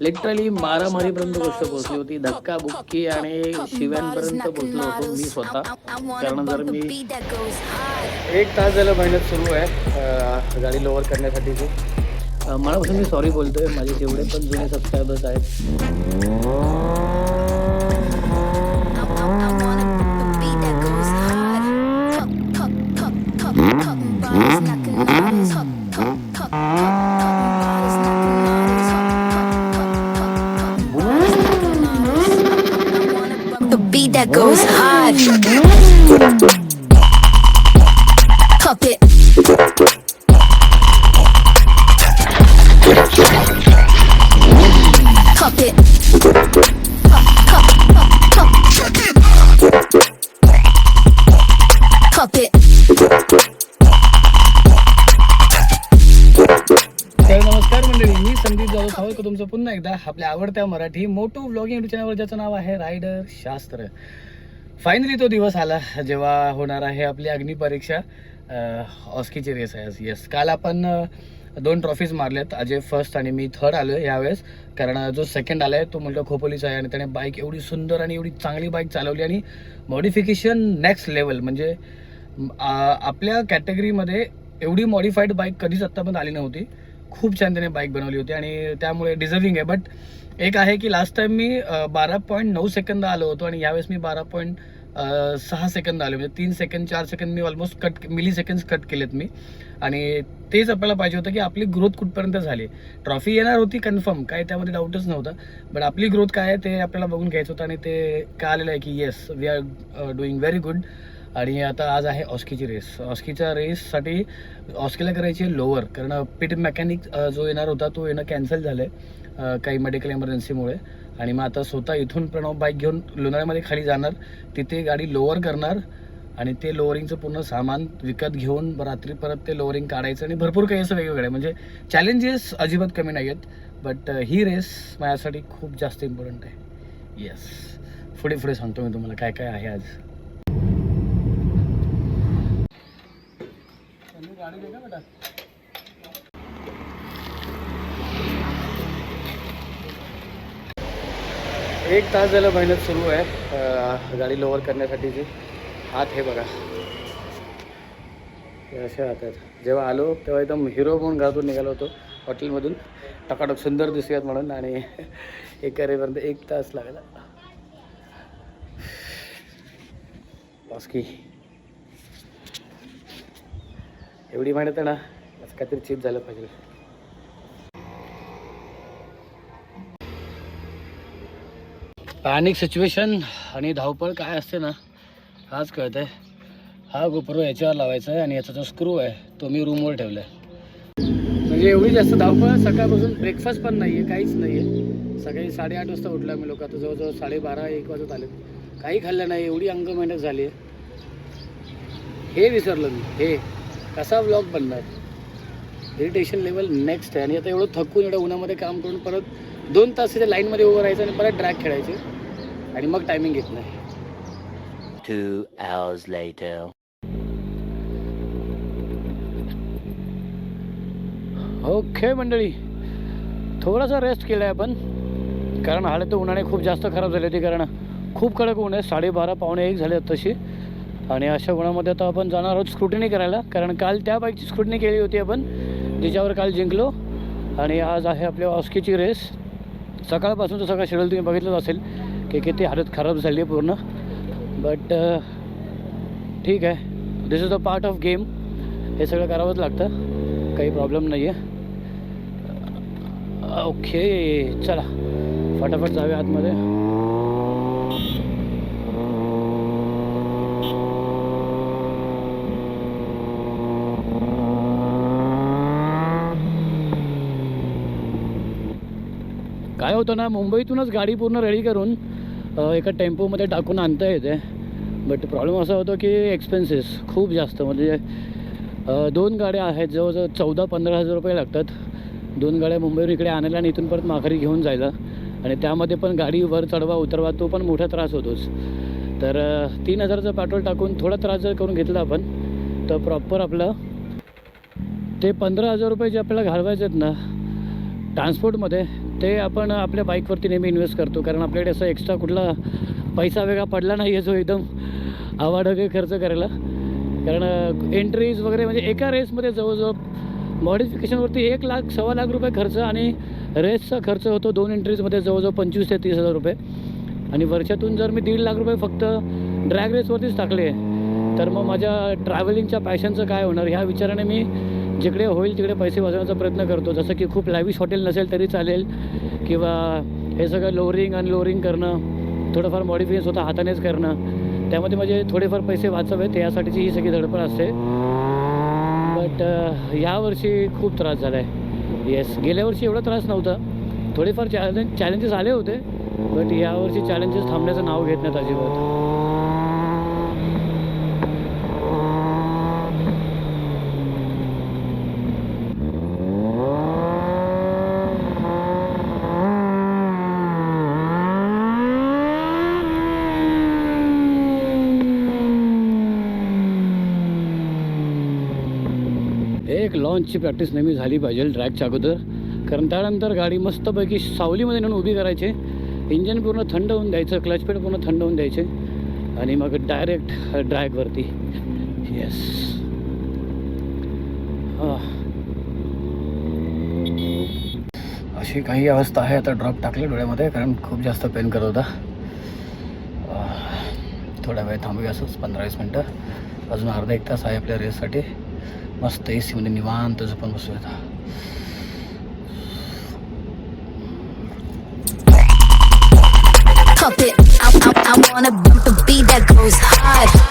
Literally मारामारीपर्यंत गोष्ट पोहोचली होती. धक्का बुक्की आणि शिव्यांपर्यंत पोहोचलो होतो मी स्वतः. कारण जर मी एक तास झालं मेहनत सुरू आहे. गाडी लोअर करण्यासाठीची अं, मनापासून मी सॉरी बोलतोय माझे जेवढे पण जुने सबस्क्रायबर्स आहेत. तर नमस्कार मंडळी मी संदीप जाधव सावळकर तुमचं पुन्हा एकदा आपल्या आवडत्या मराठी मोटू ब्लॉगिंग चॅनलवर ज्याचं नाव आहे रायडर शास्त्र. फायनली तो दिवस आला जेव्हा होणार आहे आपली अग्निपरीक्षा ऑस्कीची रेस आहे येस काल आपण दोन ट्रॉफीज मारल्यात. अजय फर्स्ट आणि मी थर्ड आलो आहे यावेळेस. कारण जो सेकंड आला आहे तो मुलगा खोपोलीचा आहे आणि त्याने बाईक एवढी सुंदर आणि एवढी चांगली बाईक चालवली आणि मॉडिफिकेशन नेक्स्ट लेवल म्हणजे आपल्या कॅटेगरीमध्ये एवढी मॉडिफाईड बाईक कधीच आत्तापर्यंत आली नव्हती. खूप छान त्याने बाईक बनवली होती आणि त्यामुळे डिझर्विंग आहे. बट एक आहे की लास्ट टाइम मी बारा पॉईंट नऊ सेकंद आलो होतो आणि यावेळेस मी बारा पॉईंट सहा सेकंद आलो. म्हणजे तीन सेकंद चार सेकंद मी almost cut millisecond cut केलेत मी. आणि तेच आपल्याला पाहिजे होतं की आपली ग्रोथ कुठपर्यंत झाली. ट्रॉफी येणार होती कन्फर्म काय त्यामध्ये डाऊटच नव्हता. बट आपली ग्रोथ काय आहे ते आपल्याला बघून घ्यायचं होतं आणि ते काय आलेलं आहे की yes we are doing very good आणि आता आज आहे ऑस्कीची रेस. ऑस्कीच्या रेससाठी ऑस्कीला करायची लोअर कारण पिट मेकॅनिक जो येणार होता तो येणं कॅन्सल झालं आहे काही मेडिकल इमर्जन्सीमुळे आणि मग आता स्वतः इथून प्रणव बाईक घेऊन लोणाळ्यामध्ये खाली जाणार. तिथे गाडी लोअर करणार आणि ते लोअरिंगचं पूर्ण सामान विकत घेऊन रात्री परत ते लोअरिंग काढायचं आणि भरपूर काही असं वेगवेगळं आहे. म्हणजे चॅलेंजेस अजिबात कमी नाही आहेत बट ही रेस माझ्यासाठी खूप जास्त इम्पॉर्टंट आहे. येस पुढे पुढे सांगतो मी तुम्हाला काय काय आहे आज. गाडी दे बेटा? एक तास झालं मेहनत सुरू आहे गाडी लोअर करण्यासाठीची. हात हे बघा. असे हात आहेत. जेव्हा आलो तेव्हा एकदम हिरो म्हणून घरातून निघालो होतो. हॉटेलमधून. टकाटक सुंदर दिसूयात म्हणून आणि एका रेपर्यंत एक तास लागला. बास्की एवढी मेहनत आहे ना आज काहीतरी चीप झालं पाहिजे. पॅनिक सिच्युएशन आणि धावपळ काय असते ना हाच कळत आहे हा गोप्रो याच्यावर लावायचा आहे आणि याचा जो स्क्रू आहे तो मी रूमवर ठेवला आहे म्हणजे एवढी जास्त धावपळ सकाळपासून ब्रेकफास्ट पण नाही आहे काहीच नाही आहे सकाळी साडेआठ वाजता उठला मी लोक आता जवळजवळ साडेबारा एक वाजत आले काही खाल्लं नाही एवढी अंग मेहनत झाली आहे. हे विसरलं मी हे. कसा ब्लॉग बनणार? इरिटेशन लेवल नेक्स्ट आहे. आणि आता एवढं थकून एवढं उन्हामध्ये काम करून परत दोन तास तिथे लाईनमध्ये उभं राहायचं आणि परत ट्रॅक खेळायचे. आणि मग टायमिंग घेत नाही. Two hours later. ओके मंडळी. थोडासा रेस्ट केला आहे आपण. कारण हालत उन्हाने खूप जास्त खराब झाली होती. कारण खूप कडक ऊन आहे. साडेबारा पावणे एक झाले आहेत तशी आणि अशा गुणामध्ये आता आपण जाणार आहोत स्क्रुटनी करायला. कारण काल त्या बाईकची स्क्रुटनी केली होती आपण जिच्यावर काल जिंकलो. आणि आज आहे आपल्या ऑस्कीची रेस. सकाळपासूनचं सगळं शेड्यूल तुम्ही बघितलंच असेल की किती हालत खराब झाली आहे पूर्ण. बट ठीक आहे. This is a part of game हे सगळं करावंच लागतं. काही प्रॉब्लेम नाही आहे ओके चला. फटाफट जाऊया आतमध्ये. होतं ना मुंबईतूनच गाडी पूर्ण रेडी करून एका टेम्पोमध्ये टाकून आणता येते. बट प्रॉब्लेम असा होतो की एक्सपेन्सेस खूप जास्त. म्हणजे दोन गाड्या आहेत जवळजवळ चौदा पंधरा हजार रुपये लागतात. दोन गाड्या मुंबईवर इकडे आणायला आणि इथून परत माघारी घेऊन जायला. आणि त्यामध्ये पण गाडी वर चढवा उतरवा तो पण मोठा त्रास होतोच. तर तीन हजारचं पेट्रोल टाकून थोडा त्रास जर करून घेतला आपण तर प्रॉपर आपलं ते पंधरा हजार रुपये जे आपल्याला घालवायचे आहेत ना ट्रान्सपोर्टमध्ये ते आपण आपल्या बाईकवरती नेहमी इन्व्हेस्ट करतो. कारण आपल्याकडे असं एक्स्ट्रा कुठला पैसा वेगळा पडला नाही आहे जो एकदम आवाढगे खर्च करायला. कारण एंट्रीज वगैरे म्हणजे एका रेसमध्ये जवळजवळ मॉडिफिकेशनवरती एक लाख सव्वा लाख रुपये खर्च आणि रेसचा खर्च होतो दोन एंट्रीजमध्ये जवळजवळ पंचवीस ते तीस हजार रुपये. आणि वर्षातून जर मी दीड लाख रुपये फक्त ड्रॅग रेसवरतीच टाकले तर मग माझ्या ट्रॅव्हलिंगच्या पॅशनचं काय होणार? ह्या विचाराने मी जिकडे होईल तिकडे पैसे वाचवण्याचा प्रयत्न करतो. जसं की खूप लॅविश हॉटेल नसेल तरी चालेल किंवा हे सगळं लोअरिंग अनलोअरिंग करणं थोडंफार मॉडिफिकेशन स्वतः हातानेच करणं त्यामध्ये माझे थोडेफार पैसे वाचवेत यासाठीची ही सगळी धडपड असते. बट यावर्षी खूप त्रास झाला आहे येस गेल्या वर्षी एवढा त्रास नव्हता. थोडेफार चॅलेंज चॅलेंजेस आले होते बट यावर्षी चॅलेंजेस थांबण्याचं नाव घेत नाहीत अजिबात. एक प्रॅक्टिस नेहमी झाली पाहिजे ट्रॅकच्या अगोदर. कारण त्यानंतर गाडी मस्तपैकी सावलीमध्ये नेऊन उभी करायची. इंजन पूर्ण थंड होऊन द्यायचं क्लच पेड पूर्ण थंड होऊन द्यायचे. आणि मग डायरेक्ट ड्रॅगवरती येस अशी काही अवस्था आहे. आता ड्रॉप टाकले डोळ्यामध्ये कारण खूप जास्त पेन करत होता. थोडा वेळ थांबूया असंच पंधरा वीस मिनटं. अजून अर्धा एक तास आहे आपल्या रेससाठी मस्त ए सीमध्ये निवांत झोपून बसूयात Pump it. I, I, I wanna bump the beat that goes hard.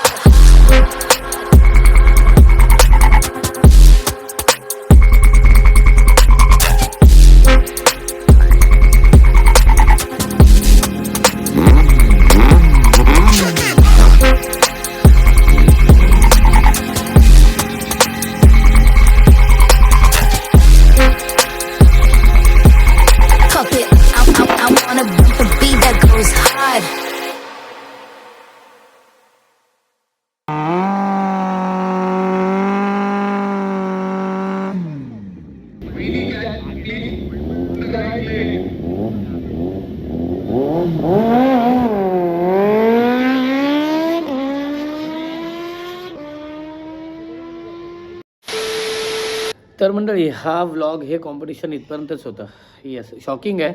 मंडळी हा व्लॉग हे कॉम्पिटिशन इथपर्यंतच होतं. येस शॉकिंग आहे.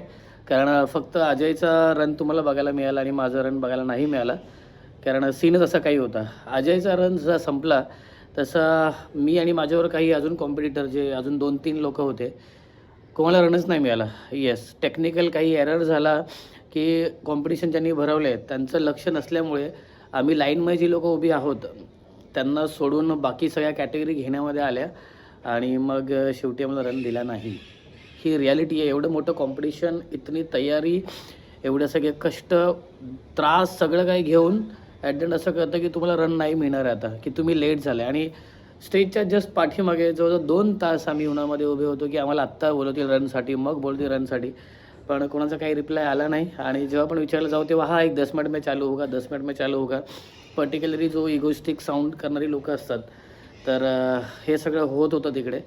कारण फक्त अजयचा रन तुम्हाला बघायला मिळाला आणि माझा रन बघायला नाही मिळाला. कारण सीनच असा काही होता. अजयचा रन जसा संपला तसा मी आणि माझ्यावर काही अजून कॉम्पिटिटर जे अजून दोन तीन लोक होते कोणाला रनच नाही मिळाला. येस टेक्निकल काही एरर झाला की कॉम्पिटिशन ज्यांनी भरवले त्यांचं लक्ष नसल्यामुळे आम्ही लाईनमध्ये जी लोकं उभी आहोत त्यांना सोडून बाकी सगळ्या कॅटेगरी घेण्यामध्ये आल्या. आणि मग शेवटी आम्हाला रन दिला नाही. ही रियालिटी आहे. एवढं मोठं कॉम्पिटिशन इतनी तयारी एवढं सगळे कष्ट त्रास सगळं काही घेऊन ॲट द असं कळतं की तुम्हाला रन नाही मिळणार आहे आता की तुम्ही लेट झाले आणि स्टेजच्या जस्ट पाठीमागे जवळजवळ दोन तास आम्ही उन्हामध्ये उभे होतो की आम्हाला आत्ता बोलवतील रनसाठी मग बोलतील रनसाठी पण कोणाचा काही रिप्लाय आला नाही. आणि जेव्हा पण विचारलं जाऊ तेव्हा हा एक दस मिनिट में चालू होगा दस मिनिट में चालू होगा. पर्टिक्युलरली जो इगोस्टिक साऊंड करणारी लोकं असतात तर हे सगळं होत होतं तिकडे.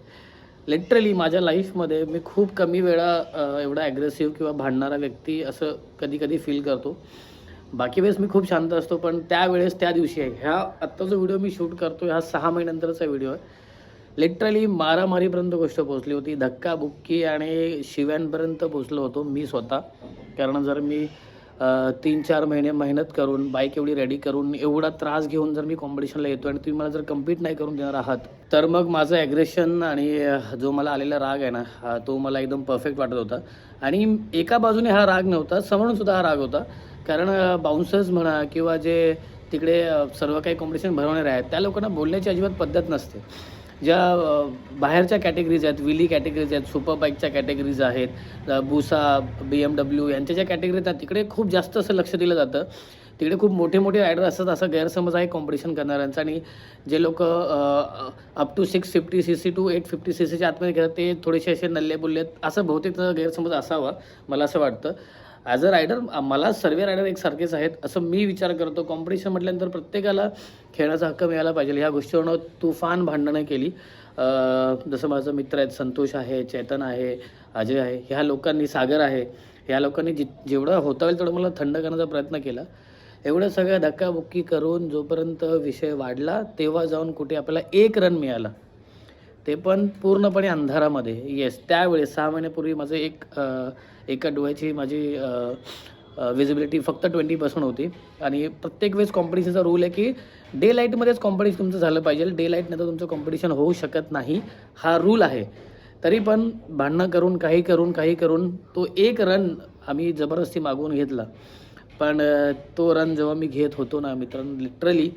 लिटरली माझ्या लाईफमध्ये मी खूप कमी वेळा एवढा ॲग्रेसिव्ह किंवा भांडणारा व्यक्ती असं कधी कधी फील करतो. बाकी वेळेस मी खूप शांत असतो पण त्यावेळेस त्या दिवशी आहे. ह्या आत्ता जो व्हिडिओ मी शूट करतो हा सहा महिन्यानंतरचा व्हिडिओ आहे. लिटरली मारामारीपर्यंत गोष्ट पोचली होती. धक्काबुक्की आणि शिव्यांपर्यंत पोचलो होतो मी स्वतः. कारण जर मी तीन चार महिने मेहनत करून बाईक एवढी रेडी करून एवढा त्रास घेऊन जर मी कॉम्पिटिशनला येतो आणि तुम्ही मला जर कम्पीट नाही करून देणार आहात तर मग माझं ॲग्रेशन आणि जो मला आलेला राग आहे ना तो मला एकदम परफेक्ट वाटत होता. आणि एका बाजूने हा राग नव्हता समोरून सुद्धा हा राग होता. कारण बाउन्सर्स म्हणा किंवा जे तिकडे सर्व काही कॉम्पिटिशन भरवणारे आहेत त्या लोकांना बोलण्याची अजिबात पद्धत नसते. ज्या बाहेरच्या कॅटेगरीज आहेत विली कॅटेगरीज आहेत सुपर बाईकच्या कॅटेगरीज आहेत बुसा बी एम डब्ल्यू यांच्या ज्या कॅटेगरीज आहेत तिकडे खूप जास्त असं लक्ष दिलं जातं. तिकडे खूप मोठे मोठे रायडर असतात असा गैरसमज आहे कॉम्पिटिशन करणाऱ्यांचा आणि जे लोक up to six fifty C C to eight fifty C सीच्या आतमध्ये घेतात ते थोडेसे असे नल्ले बोलले आहेत असं बहुतेक गैरसमज असावा मला असं वाटतं. ॲज अ रायडर मला सर्व रायडर एकसारखेच आहेत. असं मी विचार करतो. कॉम्पिटिशन म्हटल्यानंतर प्रत्येकाला खेळाचा हक्क मिळाला पाहिजे. ह्या गोष्टीवरनं तुफान भांडणं केली. जसं माझं मित्र आहेत संतोष आहे चेतन आहे अजय आहे. ह्या लोकांनी सागर आहे. ह्या लोकांनी जि जेवढं होता होईल तेवढं मला थंड करण्याचा प्रयत्न केला. एवढं सगळं धक्काबुक्की करून जोपर्यंत विषय वाढला तेव्हा जाऊन कुठे आपल्याला एक रन मिळाला. ते पण पूर्णपणे अंधारामध्ये. येस त्यावेळेस सहा महिन्यापूर्वी माझं एक एका डोळ्याची माझी विजिबिलिटी फक्त ट्वेंटी पर्सेंट होती. आणि प्रत्येक वेळेस कॉम्पिटिशनचा रूल आहे की डे लाईटमध्येच कॉम्पिटिशन तुमचं झालं पाहिजे. डे लाइट नाही तर तुमचं कॉम्पिटिशन होऊ शकत नाही हा रूल आहे. तरी पण भांडणं करून काही करून काही करून तो एक रन आम्ही जबरदस्ती मागवून घेतला. पण तो रन जेव्हा मी घेत होतो ना मित्रांनो लिटरली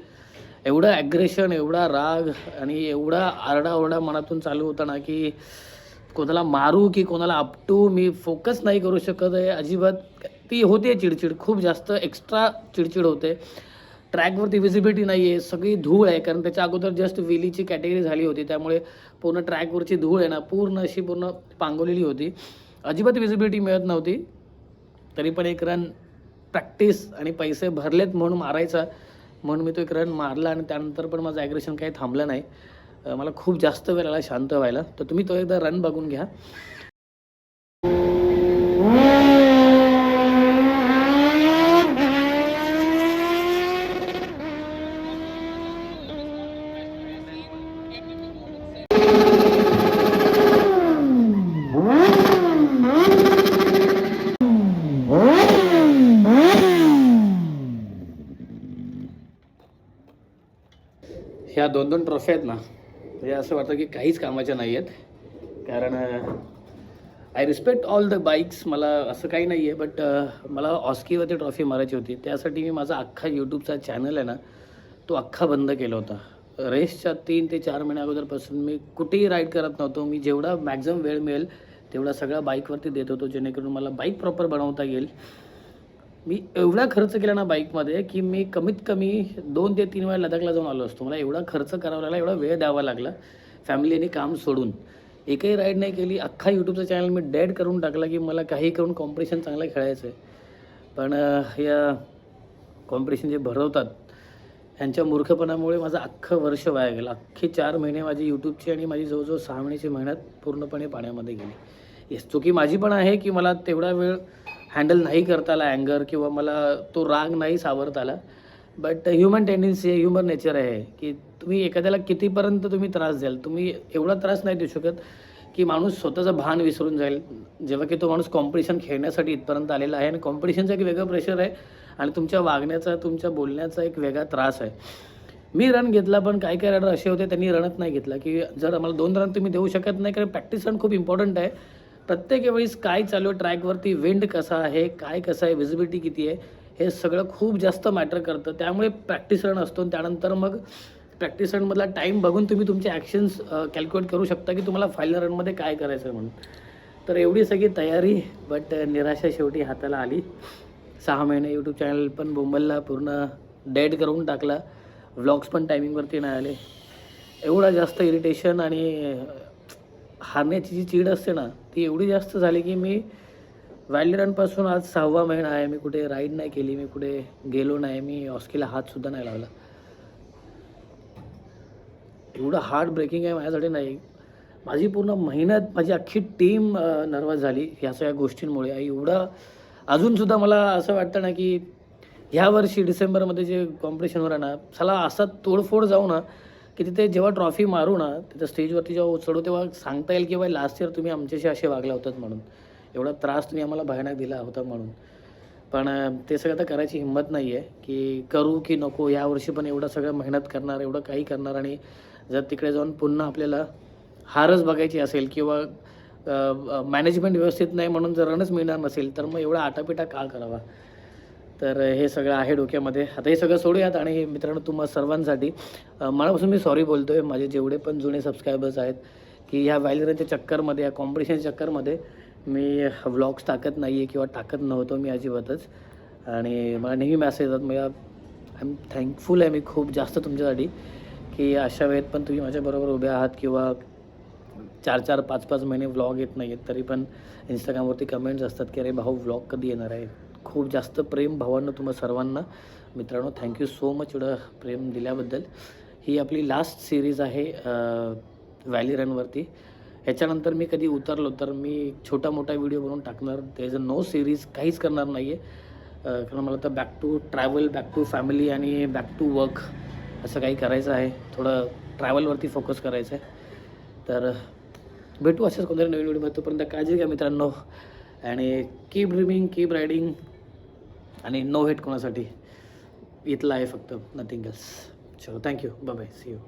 एवढं ॲग्रेशन एवढा राग आणि एवढा आरडाओरडा मनातून चालू होता ना की कोणाला मारू की कोणाला आपटू मी फोकस नाही करू शकत आहे. अजिबात ती होते चिडचिड खूप जास्त एक्स्ट्रा चिडचिड होते. ट्रॅकवरती विजिबिलिटी नाही आहे सगळी धूळ आहे. कारण त्याच्या अगोदर जस्ट वेलीची कॅटेगरी झाली होती. त्यामुळे पूर्ण ट्रॅकवरची धूळ आहे ना पूर्ण अशी पूर्ण पांगवलेली होती. अजिबात विजिबिलिटी मिळत नव्हती. तरी पण एक रन प्रॅक्टिस आणि पैसे भरलेत म्हणून मारायचा. म्हणून मी तो एक रन मारला आणि त्यानंतर पण माझं ॲग्रेशन काही थांबलं नाही. मला खूप जास्त वेळ आला शांत व्हायला. तर तुम्ही तो एकदा रन बघून घ्या. ह्या दोन दोन ट्रॉफ्या आहेत ना म्हणजे असं वाटतं की काहीच कामाच्या नाही आहेत. कारण I respect all the bikes मला असं काही नाही आहे बट मला ऑस्कीवरती ट्रॉफी मारायची होती. त्यासाठी मी माझा अख्खा यूट्यूबचा चॅनल आहे ना तो अख्खा बंद केला होता. रेसच्या तीन ते चार महिन्या अगोदरपासून मी कुठेही राईड करत नव्हतो. मी जेवढा मॅक्झिमम वेळ मिळेल तेवढा सगळा बाईकवरती देत होतो जेणेकरून मला बाईक प्रॉपर बनवता येईल. मी एवढा खर्च केला ना बाईकमध्ये की मी कमीत कमी दोन ते तीन वेळा लडाखला जाऊन आलो असतो. मला एवढा खर्च करावा लागला एवढा वेळ द्यावा लागला फॅमिलीने काम सोडून. एकही राईड नाही केली अख्खा यूट्यूबचा चॅनल मी डेड करून टाकला की मला काही करून कॉम्पिटिशन चांगलं खेळायचं आहे. पण या कॉम्पिटिशन जे भरवतात ह्यांच्या मूर्खपणामुळे माझं अख्खं वर्ष वाया गेलं. अख्खे चार महिने माझी यूट्यूबची आणि माझी जवळजवळ सहा महिन्याची मेहनत पूर्णपणे पाण्यामध्ये गेली. येस चुकी माझी पण आहे की मला तेवढा वेळ हँडल नाही करता आला अँगर किंवा मला तो राग नाही सावरता आला. बट ह्युमन टेंडन्सी आहे ह्युमन नेचर आहे की तुम्ही एखाद्याला कितीपर्यंत तुम्ही त्रास द्याल तुम्ही एवढा त्रास नाही देऊ शकत की माणूस स्वतःचं भान विसरून जाईल. जेव्हा की तो माणूस कॉम्पिटिशन खेळण्यासाठी इथपर्यंत आलेला आहे आणि कॉम्पिटिशनचं एक वेगळं प्रेशर आहे आणि तुमच्या वागण्याचा तुमच्या बोलण्याचा एक वेगळा त्रास आहे. मी रन घेतला पण काही काही रायडर असे होते त्यांनी रनच नाही घेतला की जर आम्हाला दोन रन तुम्ही देऊ शकत नाही कारण प्रॅक्टिस रन खूप इम्पॉर्टंट आहे. प्रत्येक वेळेस काय चालू आहे ट्रॅकवरती विंड कसा आहे काय कसं आहे विजिबिलिटी किती आहे हे सगळं खूप जास्त मॅटर करतं. त्यामुळे प्रॅक्टिस रन असतो आणि त्यानंतर मग प्रॅक्टिस रनमधला टाईम बघून तुम्ही तुमचे ॲक्शन्स कॅल्क्युलेट करू शकता की तुम्हाला फायनल रनमध्ये काय करायचं आहे म्हणून. तर एवढी सगळी तयारी बट निराशा शेवटी हाताला आली. सहा महिने यूट्यूब चॅनल पण बोंबलला पूर्ण डेड करून टाकला. व्लॉग्स पण टायमिंगवरती नाही आले. एवढा जास्त इरिटेशन आणि हारण्याची जी चीड असते ना ती एवढी जास्त झाली की मी वाईल्ड रनपासून आज सहावा महिना आहे. मी कुठे राईड नाही केली मी कुठे गेलो नाही. मी ऑस्कीला हातसुद्धा नाही लावला. एवढं हार्ड ब्रेकिंग आहे माझ्यासाठी नाही. माझी पूर्ण मेहनत माझी अख्खी टीम नर्वस झाली ह्या सगळ्या गोष्टींमुळे. एवढं अजूनसुद्धा मला असं वाटतं ना की ह्या वर्षी डिसेंबरमध्ये जे कॉम्पिटिशन होणार ना चला असा तोडफोड जाऊ ना की तिथे जेव्हा ट्रॉफी मारू ना तिथं स्टेजवरती जेव्हा चढू तेव्हा सांगता येईल की बाई लास्ट इयर तुम्ही आमच्याशी असे वागला होतात म्हणून. एवढा त्रास तुम्ही आम्हाला भयानक दिला होता म्हणून. पण ते सगळं आता करायची हिंमत नाही आहे की करू की नको यावर्षी पण एवढं सगळं मेहनत करणार एवढं काही करणार आणि जर तिकडे जाऊन पुन्हा आपल्याला हारच बघायची असेल किंवा मॅनेजमेंट व्यवस्थित नाही म्हणून जर रनच मिळणार नसेल तर मग एवढा आटापिटा का करावा? तर हे सगळं आहे डोक्यामध्ये. आता हे सगळं सोडूयात आणि मित्रांनो तुम्हा सर्वांसाठी मनापासून मी सॉरी बोलतो आहे माझे जेवढे पण जुने सबस्क्रायबर्स आहेत की ह्या वायलरच्या चक्करमध्ये या कॉम्पिटिशनच्या चक्करमध्ये मी व्लॉग्स टाकत नाही आहे किंवा टाकत नव्हतो मी अजिबातच. आणि मला नेहमी मॅसेज येतात मला आय एम थँकफुल आहे मी खूप जास्त तुमच्यासाठी की अशा वेळेत पण तुम्ही माझ्याबरोबर उभे आहात किंवा चार चार पाच पाच महिने व्लॉग येत नाही आहेत तरी पण इंस्टाग्रामवरती कमेंट्स असतात की अरे भाऊ व्लॉग कधी येणार आहे? खूप जास्त प्रेम भावांना तुम्हा सर्वांना. मित्रांनो थँक्यू सो मच एवढं प्रेम दिल्याबद्दल. ही आपली लास्ट सिरीज आहे व्हॅली रनवरती ह्याच्यानंतर मी कधी उतरलो तर मी छोटा मोठा व्हिडिओ बनवून टाकणार. ते इज अ नो सिरीज काहीच करणार नाही आहे कारण मला तर back to travel back to family आणि बॅक टू वर्क असं काही करायचं आहे. थोडं ट्रॅव्हलवरती फोकस करायचं आहे. तर भेटू असेच कोणत्या नवीन व्हिडिओमध्ये तोपर्यंत काळजी घ्या मित्रांनो. आणि कीप ड्रीमिंग कीप रायडिंग आणि नो हेट कोणासाठी? इथला आहे फक्त नथिंग एल्स चलो thank you bye see you